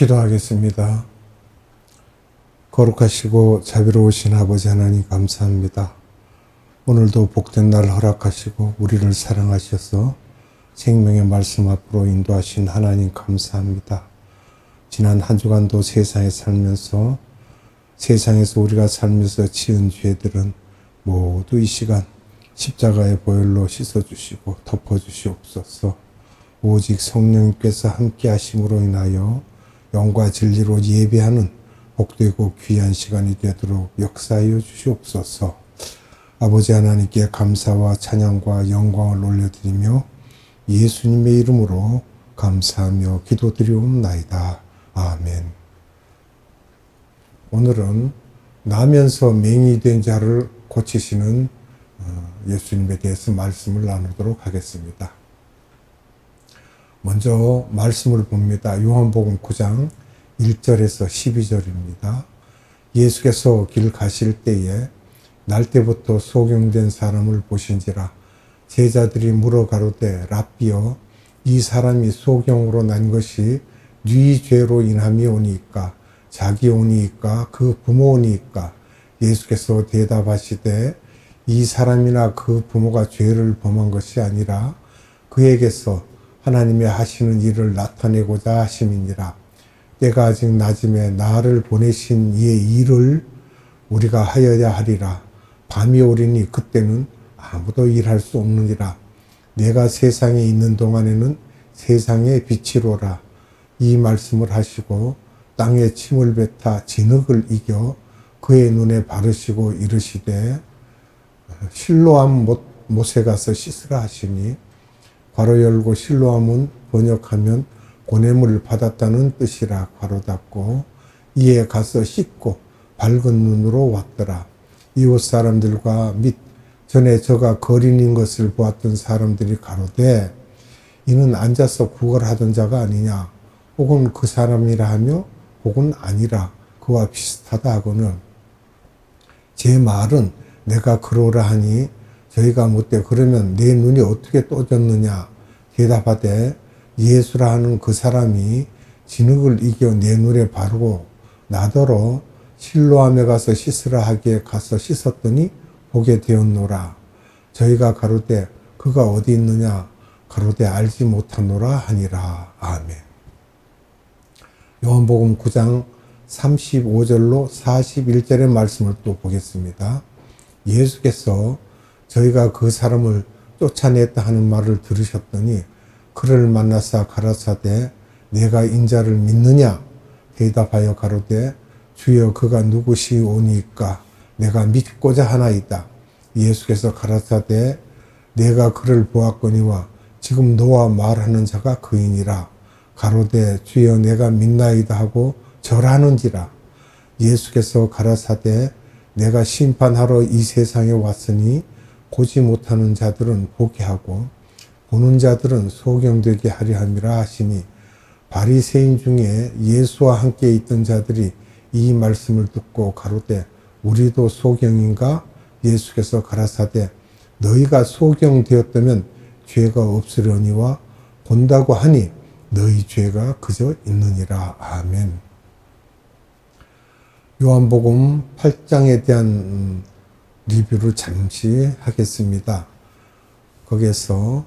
기도하겠습니다. 거룩하시고 자비로우신 아버지 하나님 감사합니다. 오늘도 복된 날 허락하시고 우리를 사랑하셔서 생명의 말씀 앞으로 인도하신 하나님 감사합니다. 지난 한 주간도 세상에 살면서 세상에서 우리가 살면서 지은 죄들은 모두 이 시간 십자가의 보혈로 씻어주시고 덮어주시옵소서. 오직 성령님께서 함께 하심으로 인하여 영과 진리로 예배하는 복되고 귀한 시간이 되도록 역사하여 주시옵소서. 아버지 하나님께 감사와 찬양과 영광을 올려드리며 예수님의 이름으로 감사하며 기도드리옵나이다. 아멘. 오늘은 나면서 맹이 된 자를 고치시는 어, 예수님에 대해서 말씀을 나누도록 하겠습니다. 먼저 말씀을 봅니다. 요한복음 9장 1절에서 12절입니다. 예수께서 길 가실 때에 날 때부터 소경된 사람을 보신지라 제자들이 물어 가로되 랍비여 이 사람이 소경으로 난 것이 네 죄로 인함이 오니까 자기 오니까 그 부모 오니까 예수께서 대답하시되 이 사람이나 그 부모가 죄를 범한 것이 아니라 그에게서 하나님의 하시는 일을 나타내고자 하심이니라. 때가 아직 낮음에 나를 보내신 이의 일을 우리가 하여야 하리라. 밤이 오리니 그때는 아무도 일할 수 없느니라. 내가 세상에 있는 동안에는 세상의 빛이로라. 이 말씀을 하시고 땅에 침을 뱉아 진흙을 이겨 그의 눈에 바르시고 이르시되 실로암 못에 가서 씻으라 하시니 괄호 열고 실로함은 번역하면 고뇌물을 받았다는 뜻이라 괄호 닫고 이에 가서 씻고 밝은 눈으로 왔더라. 이웃 사람들과 및 전에 저가 거린인 것을 보았던 사람들이 가로되 이는 앉아서 구걸하던 자가 아니냐 혹은 그 사람이라 하며 혹은 아니라 그와 비슷하다 하고는 제 말은 내가 그러라 하니 저희가 묻되 그러면 내 눈이 어떻게 떠졌느냐 대답하되 예수라 하는 그 사람이 진흙을 이겨 내 눈에 바르고 나더러 실로함에 가서 씻으라 하기에 가서 씻었더니 보게 되었노라. 저희가 가로되 그가 어디 있느냐 가로되 알지 못하노라 하니라. 아멘. 요한복음 9장 35절로 41절의 말씀을 또 보겠습니다. 예수께서 저희가 그 사람을 쫓아냈다 하는 말을 들으셨더니 그를 만나사 가라사대 내가 인자를 믿느냐 대답하여 가로되 주여 그가 누구시오니까 내가 믿고자 하나이다. 예수께서 가라사대 내가 그를 보았거니와 지금 너와 말하는 자가 그이니라. 가로되 주여 내가 믿나이다 하고 절하는지라. 예수께서 가라사대 내가 심판하러 이 세상에 왔으니 보지 못하는 자들은 보게 하고 보는 자들은 소경되게 하려 함이라 하시니 바리새인 중에 예수와 함께 있던 자들이 이 말씀을 듣고 가로되 우리도 소경인가 예수께서 가라사대 너희가 소경되었다면 죄가 없으려니와 본다고 하니 너희 죄가 그저 있느니라 아멘. 요한복음 8장에 대한 리뷰를 잠시 하겠습니다. 거기에서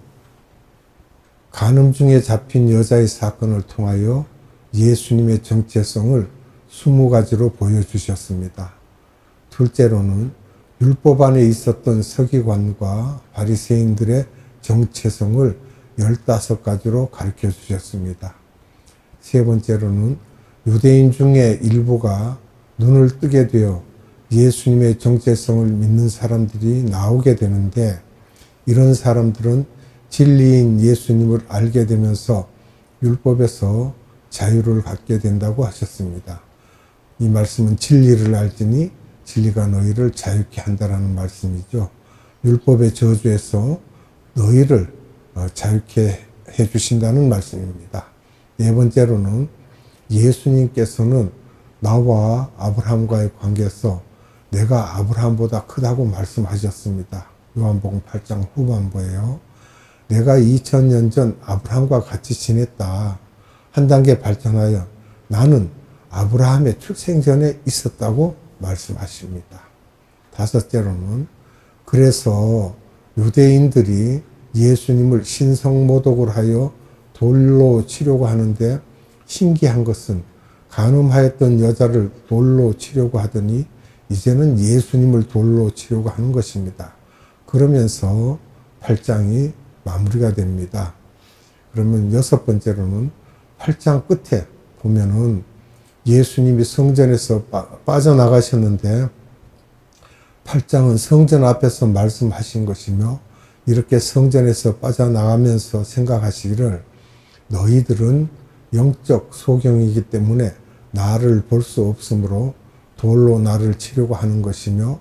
간음 중에 잡힌 여자의 사건을 통하여 예수님의 정체성을 20가지로 보여주셨습니다. 둘째로는 율법 안에 있었던 서기관과 바리새인들의 정체성을 15가지로 가르쳐 주셨습니다. 세 번째로는 유대인 중에 일부가 눈을 뜨게 되어 예수님의 정체성을 믿는 사람들이 나오게 되는데 이런 사람들은 진리인 예수님을 알게 되면서 율법에서 자유를 갖게 된다고 하셨습니다. 이 말씀은 진리를 알지니 진리가 너희를 자유케 한다라는 말씀이죠. 율법의 저주에서 너희를 어, 자유케 해 주신다는 말씀입니다. 네 번째로는 예수님께서는 나와 아브라함과의 관계에서 내가 아브라함보다 크다고 말씀하셨습니다. 요한복음 8장 후반부에요. 내가 2000년 전 아브라함과 같이 지냈다. 한 단계 발전하여 나는 아브라함의 출생 전에 있었다고 말씀하십니다. 다섯째로는 그래서 유대인들이 예수님을 신성모독을 하여 돌로 치려고 하는데 신기한 것은 간음하였던 여자를 돌로 치려고 하더니 이제는 예수님을 돌로 치려고 하는 것입니다. 그러면서 8장이 마무리가 됩니다. 그러면 여섯 번째로는 8장 끝에 보면은 예수님이 성전에서 빠, 져나가셨는데 8장은 성전 앞에서 말씀하신 것이며 이렇게 성전에서 빠져나가면서 생각하시기를 너희들은 영적 소경이기 때문에 나를 볼 수 없으므로 돌로 나를 치려고 하는 것이며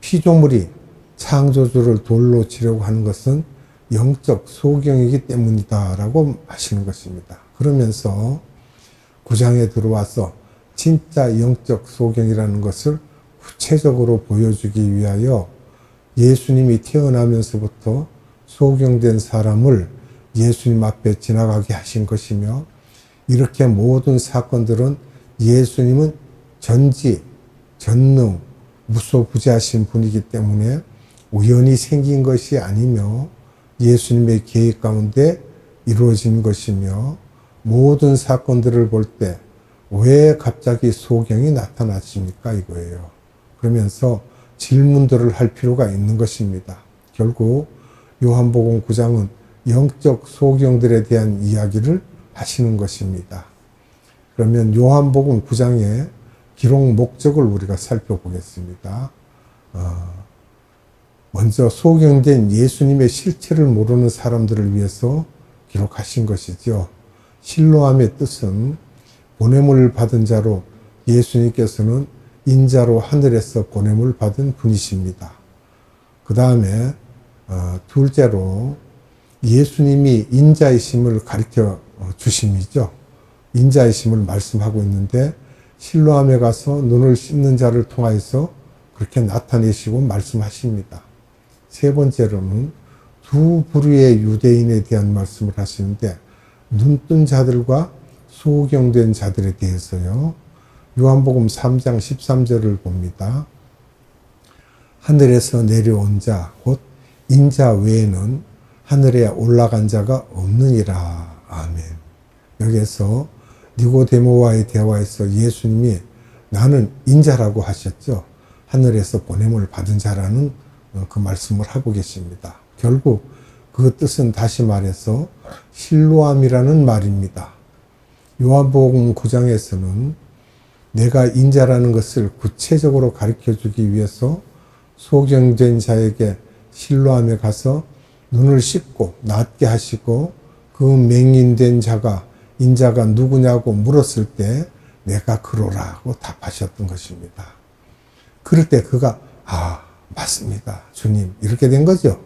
피조물이 창조주를 돌로 치려고 하는 것은 영적 소경이기 때문이다라고 하시는 것입니다. 그러면서 구장에 들어와서 진짜 영적 소경이라는 것을 구체적으로 보여주기 위하여 예수님이 태어나면서부터 소경된 사람을 예수님 앞에 지나가게 하신 것이며 이렇게 모든 사건들은 예수님은 전지, 전능, 무소부재하신 분이기 때문에 우연히 생긴 것이 아니며 예수님의 계획 가운데 이루어진 것이며 모든 사건들을 볼 때 왜 갑자기 소경이 나타났습니까? 이거예요. 그러면서 질문들을 할 필요가 있는 것입니다. 결국 요한복음 9장은 영적 소경들에 대한 이야기를 하시는 것입니다. 그러면 요한복음 9장의 기록 목적을 우리가 살펴보겠습니다. 어, 먼저 소경된 예수님의 실체를 모르는 사람들을 위해서 기록하신 것이죠. 실로함의 뜻은 보냄을 받은 자로 예수님께서는 인자로 하늘에서 보냄을 받은 분이십니다. 그 다음에 어, 둘째로 예수님이 인자이심을 가르쳐 주심이죠. 인자이심을 말씀하고 있는데 실로함에 가서 눈을 씻는 자를 통하여서 그렇게 나타내시고 말씀하십니다. 세 번째로는 두 부류의 유대인에 대한 말씀을 하시는데 눈뜬 자들과 소경된 자들에 대해서요. 요한복음 3장 13절을 봅니다. 하늘에서 내려온 자, 곧 인자 외에는 하늘에 올라간 자가 없느니라. 아멘. 여기에서 니고데모와의 대화에서 예수님이 나는 인자라고 하셨죠. 하늘에서 보냄을 받은 자라는 그 말씀을 하고 계십니다. 결국 그 뜻은 다시 말해서 실로암이라는 말입니다. 요한복음 9장에서는 내가 인자라는 것을 구체적으로 가르쳐 주기 위해서 소경된 자에게 실로암에 가서 눈을 씻고 낫게 하시고 그 맹인된 자가 인자가 누구냐고 물었을 때 내가 그러라고 답하셨던 것입니다. 그럴 때 그가 아 맞습니다 주님 이렇게 된 거죠.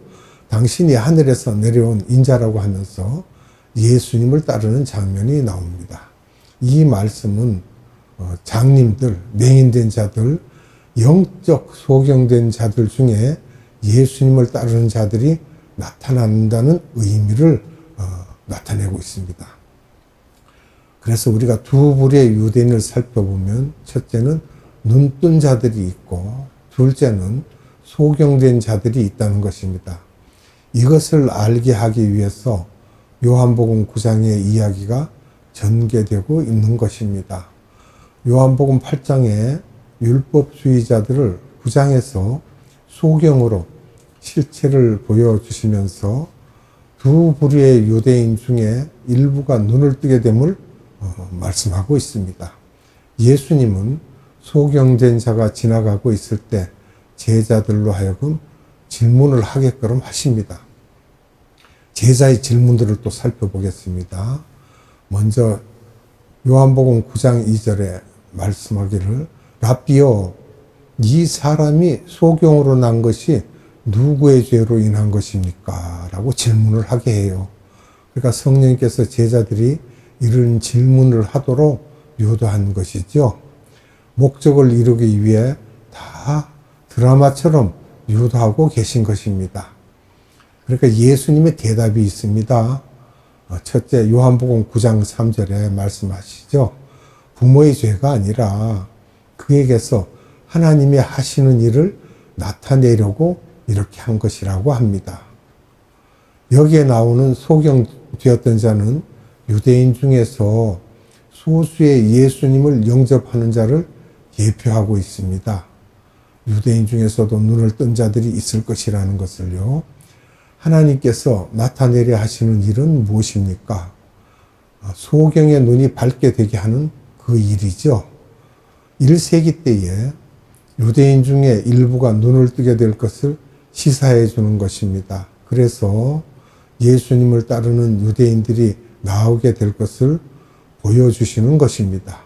당신이 하늘에서 내려온 인자라고 하면서 예수님을 따르는 장면이 나옵니다. 이 말씀은 어, 장님들, 맹인된 자들, 영적 소경된 자들 중에 예수님을 따르는 자들이 나타난다는 의미를 어, 나타내고 있습니다. 그래서 우리가 두 부류의 유대인을 살펴보면 첫째는 눈뜬 자들이 있고 둘째는 소경된 자들이 있다는 것입니다. 이것을 알게 하기 위해서 요한복음 9장의 이야기가 전개되고 있는 것입니다. 요한복음 8장에 율법주의자들을 9장에서 소경으로 실체를 보여주시면서 두 부류의 유대인 중에 일부가 눈을 뜨게 됨을 어, 말씀하고 있습니다. 예수님은 소경된 자가 지나가고 있을 때 제자들로 하여금 질문을 하게끔 하십니다. 제자의 질문들을 또 살펴보겠습니다. 먼저 요한복음 9장 2절에 말씀하기를 라비오 이 사람이 소경으로 난 것이 누구의 죄로 인한 것입니까? 라고 질문을 하게 해요. 그러니까 성령께서 제자들이 이런 질문을 하도록 유도한 것이죠. 목적을 이루기 위해 다 드라마처럼 유도하고 계신 것입니다. 그러니까 예수님의 대답이 있습니다. 어, 첫째 요한복음 9장 3절에 말씀하시죠. 부모의 죄가 아니라 그에게서 하나님이 하시는 일을 나타내려고 이렇게 한 것이라고 합니다. 여기에 나오는 소경되었던 자는 유대인 중에서 소수의 예수님을 영접하는 자를 예표하고 있습니다. 유대인 중에서도 눈을 뜬 자들이 있을 것이라는 것을요. 하나님께서 나타내려 하시는 일은 무엇입니까? 소경의 눈이 밝게 되게 하는 그 일이죠. 1세기 때에 유대인 중에 일부가 눈을 뜨게 될 것을 시사해 주는 것입니다. 그래서 예수님을 따르는 유대인들이 나오게 될 것을 보여주시는 것입니다.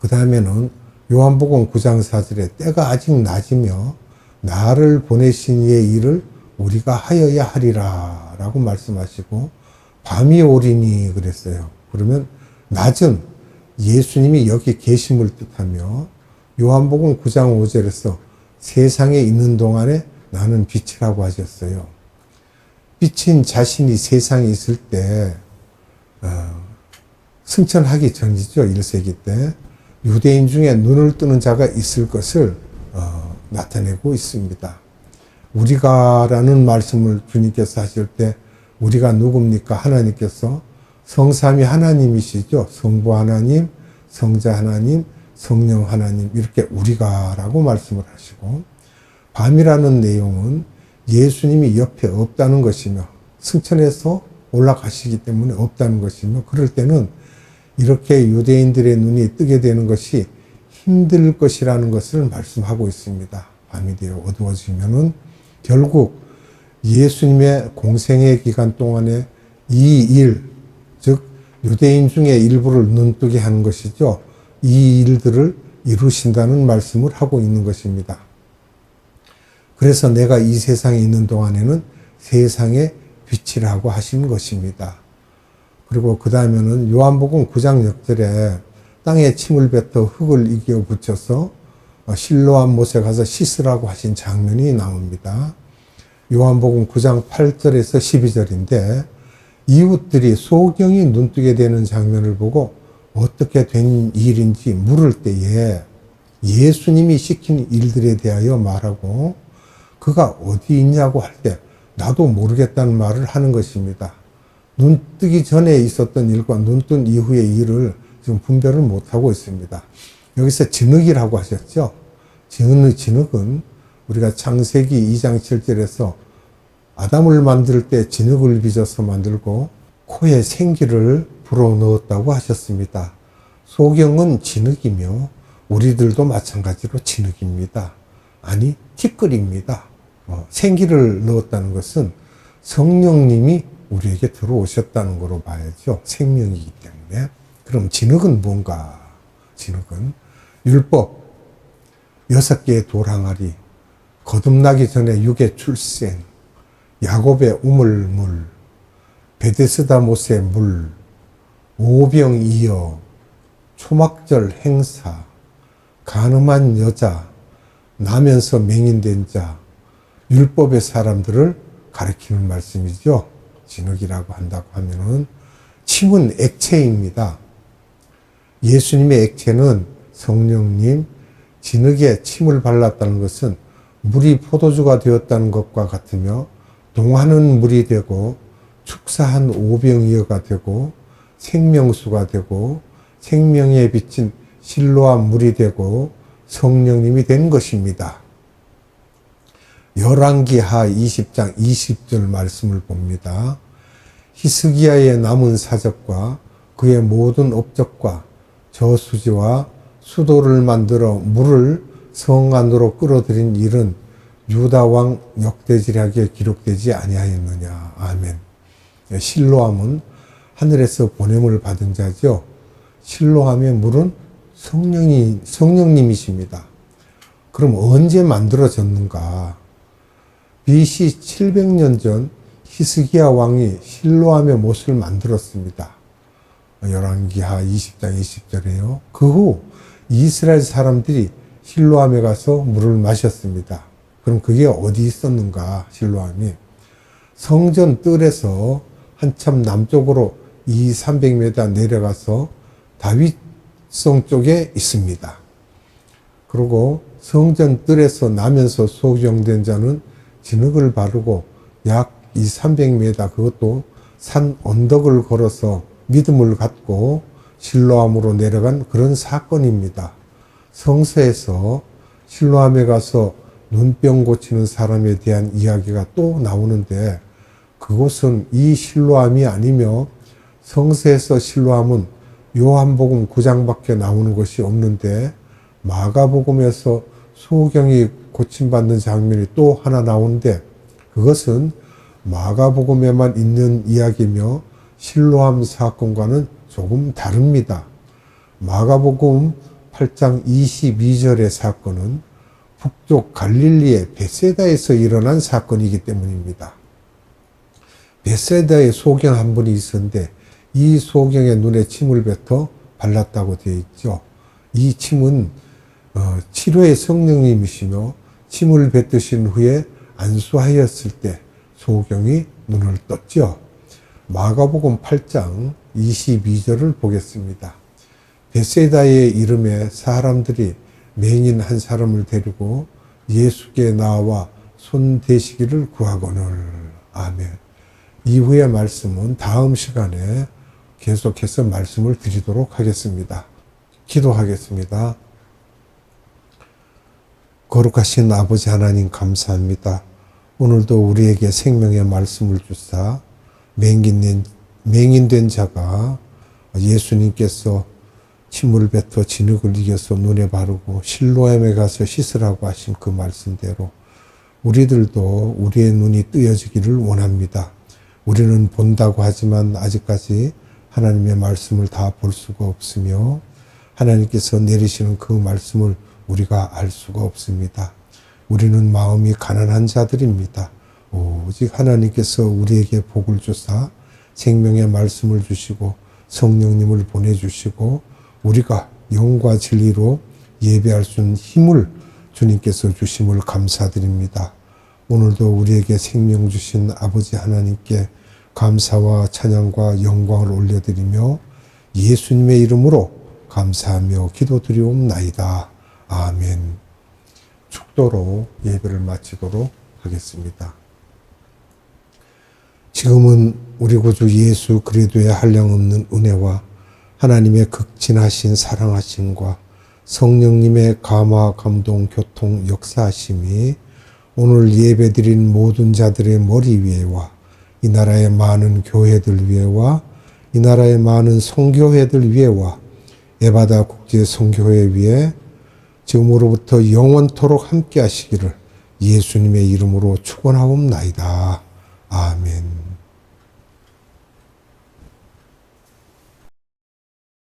그 다음에는 요한복음 9장 4절에 때가 아직 낮이며 나를 보내신 이의 일을 우리가 하여야 하리라 라고 말씀하시고 밤이 오리니 그랬어요. 그러면 낮은 예수님이 여기 계심을 뜻하며 요한복음 9장 5절에서 세상에 있는 동안에 나는 빛이라고 하셨어요. 빛인 자신이 세상에 있을 때 어, 승천하기 전이죠. 1세기 때 유대인 중에 눈을 뜨는 자가 있을 것을 어, 나타내고 있습니다. 우리가라는 말씀을 주님께서 하실 때 우리가 누굽니까? 하나님께서 성삼이 하나님이시죠. 성부 하나님, 성자 하나님, 성령 하나님 이렇게 우리가라고 말씀을 하시고 밤이라는 내용은 예수님이 옆에 없다는 것이며 승천해서 올라가시기 때문에 없다는 것이며 그럴 때는 이렇게 유대인들의 눈이 뜨게 되는 것이 힘들 것이라는 것을 말씀하고 있습니다. 밤이 되어 어두워지면은 결국 예수님의 공생의 기간 동안에 이 일, 즉 유대인 중에 일부를 눈뜨게 하는 것이죠. 이 일들을 이루신다는 말씀을 하고 있는 것입니다. 그래서 내가 이 세상에 있는 동안에는 세상의 빛이라고 하신 것입니다. 그리고 그 다음에는 요한복음 9장 역절에 땅에 침을 뱉어 흙을 이겨 붙여서 실로암 못에 가서 씻으라고 하신 장면이 나옵니다. 요한복음 9장 8절에서 12절인데 이웃들이 소경이 눈뜨게 되는 장면을 보고 어떻게 된 일인지 물을 때에 예수님이 시킨 일들에 대하여 말하고 그가 어디 있냐고 할 때 나도 모르겠다는 말을 하는 것입니다. 눈 뜨기 전에 있었던 일과 눈 뜬 이후의 일을 지금 분별을 못하고 있습니다. 여기서 진흙이라고 하셨죠? 진흙, 진흙은 우리가 창세기 2장 7절에서 아담을 만들 때 진흙을 빚어서 만들고 코에 생기를 불어 넣었다고 하셨습니다. 소경은 진흙이며 우리들도 마찬가지로 진흙입니다. 아니, 티끌입니다. 어, 생기를 넣었다는 것은 성령님이 우리에게 들어오셨다는 거로 봐야죠. 생명이기 때문에. 그럼 진흙은 뭔가? 진흙은 율법, 여섯 개의 돌항아리, 거듭나기 전에 육의 출생, 야곱의 우물물, 베데스다 못의 물, 오병이어, 초막절 행사, 가늠한 여자, 나면서 맹인된 자, 율법의 사람들을 가리키는 말씀이죠. 진흙이라고 한다고 하면은 침은 액체입니다. 예수님의 액체는 성령님, 진흙에 침을 발랐다는 것은 물이 포도주가 되었다는 것과 같으며 동하는 물이 되고 축사한 오병이어가 되고 생명수가 되고 생명에 비친 실로한 물이 되고 성령님이 된 것입니다. 열왕기하 20장 20절 말씀을 봅니다. 히스기야의 남은 사적과 그의 모든 업적과 저수지와 수도를 만들어 물을 성 안으로 끌어들인 일은 유다 왕 역대지략에 기록되지 아니하였느냐. 아멘. 실로함은 하늘에서 보냄을 받은 자죠. 실로함의 물은 성령이 성령님이십니다. 그럼 언제 만들어졌는가? BC 700년 전 히스기야 왕이 실로함의 못을 만들었습니다. 열왕기하 20장 20절에요. 그 후 이스라엘 사람들이 실로함에 가서 물을 마셨습니다. 그럼 그게 어디 있었는가? 실로함이 성전 뜰에서 한참 남쪽으로 2, 300m 내려가서 다윗성 쪽에 있습니다. 그리고 성전 뜰에서 나면서 소경된 자는 진흙을 바르고 약 2, 300m 그것도 산 언덕을 걸어서 믿음을 갖고 실로암으로 내려간 그런 사건입니다. 성서에서 실로암에 가서 눈병 고치는 사람에 대한 이야기가 또 나오는데 그곳은 이 실로암이 아니며 성서에서 실로암은 요한복음 9장밖에 나오는 것이 없는데 마가복음에서 소경이 고침받는 장면이 또 하나 나오는데 그것은 마가복음에만 있는 이야기며 실로암 사건과는 조금 다릅니다. 마가복음 8장 22절의 사건은 북쪽 갈릴리의 베세다에서 일어난 사건이기 때문입니다. 베세다에 소경 한 분이 있었는데 이 소경의 눈에 침을 뱉어 발랐다고 되어 있죠. 이 침은 어, 치료의 성령님이시며 침을 뱉으신 후에 안수하였을 때 소경이 눈을 떴죠. 마가복음 8장 22절을 보겠습니다. 베세다의 이름에 사람들이 맹인 한 사람을 데리고 예수께 나와 손 대시기를 구하거늘. 아멘. 이후의 말씀은 다음 시간에 계속해서 말씀을 드리도록 하겠습니다. 기도하겠습니다. 거룩하신 아버지 하나님 감사합니다. 오늘도 우리에게 생명의 말씀을 주사 맹인된, 맹인된 자가 예수님께서 침을 뱉어 진흙을 이겨서 눈에 바르고 실로암에 가서 씻으라고 하신 그 말씀대로 우리들도 우리의 눈이 뜨여지기를 원합니다. 우리는 본다고 하지만 아직까지 하나님의 말씀을 다 볼 수가 없으며 하나님께서 내리시는 그 말씀을 우리가 알 수가 없습니다. 우리는 마음이 가난한 자들입니다. 오직 하나님께서 우리에게 복을 주사 생명의 말씀을 주시고 성령님을 보내주시고 우리가 영과 진리로 예배할 수 있는 힘을 주님께서 주심을 감사드립니다. 오늘도 우리에게 생명 주신 아버지 하나님께 감사와 찬양과 영광을 올려드리며 예수님의 이름으로 감사하며 기도드리옵나이다. 아멘. 축도로 예배를 마치도록 하겠습니다. 지금은 우리 구주 예수 그리스도의 한량없는 은혜와 하나님의 극진하신 사랑하심과 성령님의 감화 감동 교통 역사하심이 오늘 예배드린 모든 자들의 머리 위에와 이 나라의 많은 교회들 위에와 이 나라의 많은 성교회들 위에와 에바다 국제 성교회 위에 지금으로부터 영원토록 함께 하시기를 예수님의 이름으로 축원하옵나이다. 아멘.